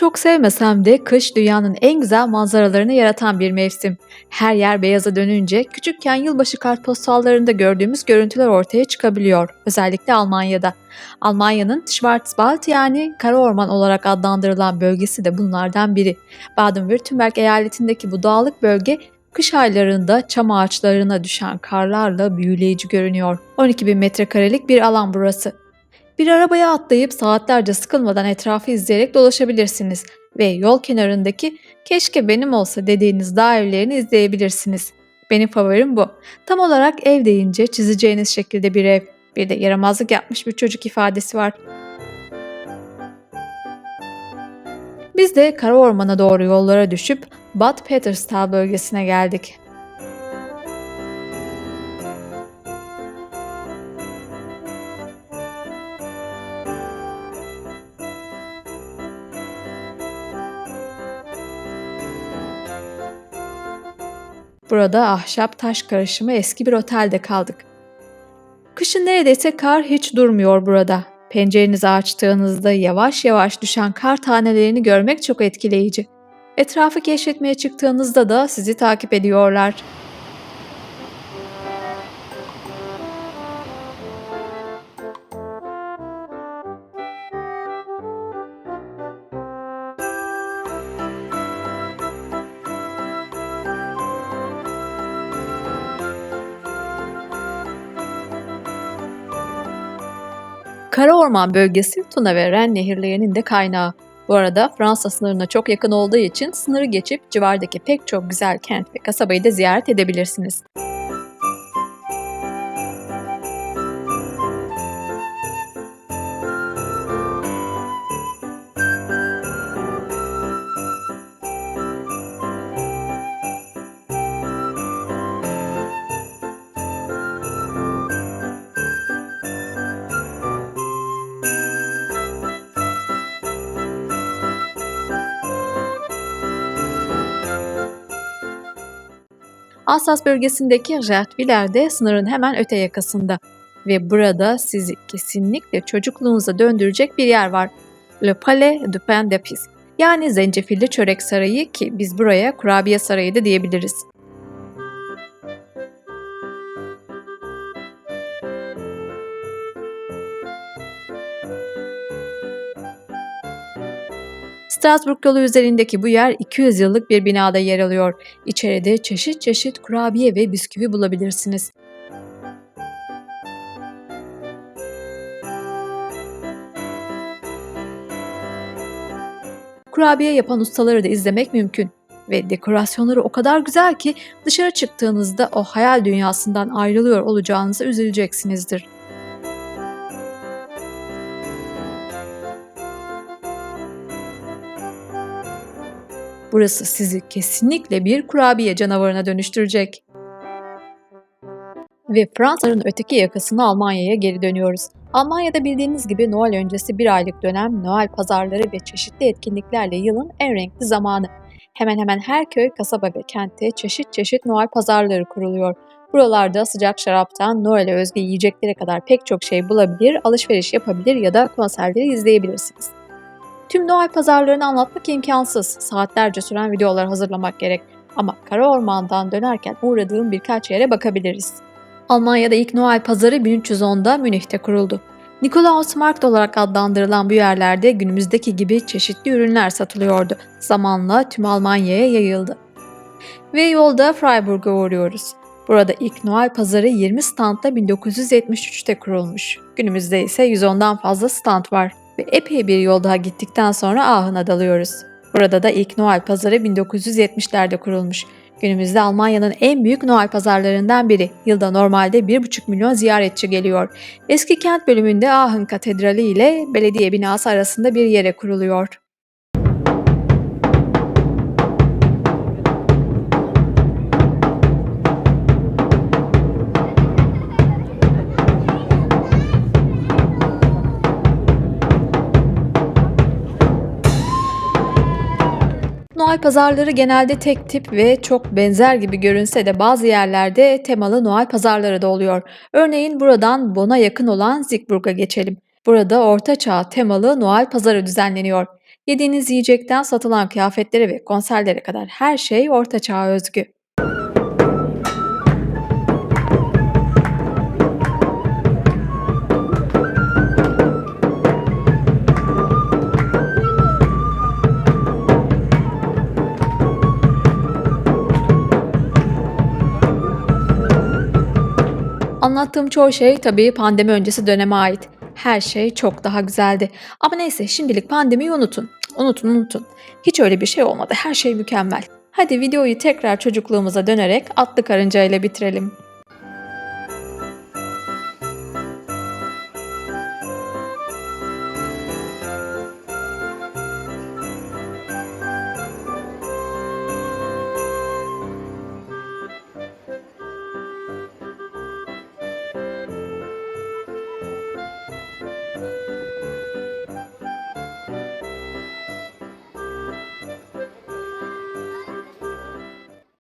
Çok sevmesem de kış dünyanın en güzel manzaralarını yaratan bir mevsim. Her yer beyaza dönünce küçükken yılbaşı kartpostallarında gördüğümüz görüntüler ortaya çıkabiliyor. Özellikle Almanya'da. Almanya'nın Schwarzwald yani kara orman olarak adlandırılan bölgesi de bunlardan biri. Baden-Württemberg eyaletindeki bu dağlık bölge kış aylarında çam ağaçlarına düşen karlarla büyüleyici görünüyor. 12 bin metrekarelik bir alan burası. Bir arabaya atlayıp saatlerce sıkılmadan etrafı izleyerek dolaşabilirsiniz ve yol kenarındaki keşke benim olsa dediğiniz dağ evlerini izleyebilirsiniz. Benim favorim bu. Tam olarak ev deyince çizeceğiniz şekilde bir ev. Bir de yaramazlık yapmış bir çocuk ifadesi var. Biz de kara ormana doğru yollara düşüp Bad Peterstal bölgesine geldik. Burada ahşap taş karışımı eski bir otelde kaldık. Kışın neredeyse kar hiç durmuyor burada. Pencerenizi açtığınızda yavaş yavaş düşen kar tanelerini görmek çok etkileyici. Etrafı keşfetmeye çıktığınızda da sizi takip ediyorlar. Kara Orman bölgesi Tuna ve Ren nehirlerinin de kaynağı. Bu arada Fransa sınırına çok yakın olduğu için sınırı geçip civardaki pek çok güzel kent ve kasabayı da ziyaret edebilirsiniz. Alsas bölgesindeki Jertviller de sınırın hemen öte yakasında ve burada sizi kesinlikle çocukluğunuza döndürecek bir yer var. Le Palais du Pain d'Épices yani Zencefilli Çörek Sarayı ki biz buraya Kurabiye Sarayı da diyebiliriz. Strasbourg yolu üzerindeki bu yer 200 yıllık bir binada yer alıyor. İçeride çeşit çeşit kurabiye ve bisküvi bulabilirsiniz. Kurabiye yapan ustaları da izlemek mümkün ve dekorasyonları o kadar güzel ki dışarı çıktığınızda o hayal dünyasından ayrılıyor olacağınıza üzüleceksinizdir. Burası sizi kesinlikle bir kurabiye canavarına dönüştürecek. Ve Fransa'nın öteki yakasına Almanya'ya geri dönüyoruz. Almanya'da bildiğiniz gibi Noel öncesi bir aylık dönem Noel pazarları ve çeşitli etkinliklerle yılın en renkli zamanı. Hemen hemen her köy, kasaba ve kentte çeşit çeşit Noel pazarları kuruluyor. Buralarda sıcak şaraptan Noel'e özgü yiyeceklere kadar pek çok şey bulabilir, alışveriş yapabilir ya da konserleri izleyebilirsiniz. Tüm Noel pazarlarını anlatmak imkansız. Saatlerce süren videolar hazırlamak gerek. Ama Kara Orman'dan dönerken uğradığım birkaç yere bakabiliriz. Almanya'da ilk Noel pazarı 1310'da Münih'te kuruldu. Nikolausmarkt olarak adlandırılan bu yerlerde günümüzdeki gibi çeşitli ürünler satılıyordu. Zamanla tüm Almanya'ya yayıldı. Ve yolda Freiburg'a uğruyoruz. Burada ilk Noel pazarı 20 standla 1973'te kurulmuş. Günümüzde ise 110'dan fazla stand var ve epey bir yol daha gittikten sonra Aachen'a dalıyoruz. Burada da ilk Noel pazarı 1970'lerde kurulmuş. Günümüzde Almanya'nın en büyük Noel pazarlarından biri. Yılda normalde 1,5 milyon ziyaretçi geliyor. Eski kent bölümünde Aachen Katedrali ile belediye binası arasında bir yere kuruluyor. Noel pazarları genelde tek tip ve çok benzer gibi görünse de bazı yerlerde temalı Noel pazarları da oluyor. Örneğin buradan Bonn'a yakın olan Siegburg'a geçelim. Burada Orta Çağ temalı Noel pazarı düzenleniyor. Yediğiniz yiyecekten satılan kıyafetlere ve konserlere kadar her şey orta çağa özgü. Anlattığım çoğu şey tabii pandemi öncesi döneme ait. Her şey çok daha güzeldi. Ama neyse şimdilik pandemiyi unutun. Unutun unutun. Hiç öyle bir şey olmadı. Her şey mükemmel. Hadi videoyu tekrar çocukluğumuza dönerek atlı karınca ile bitirelim.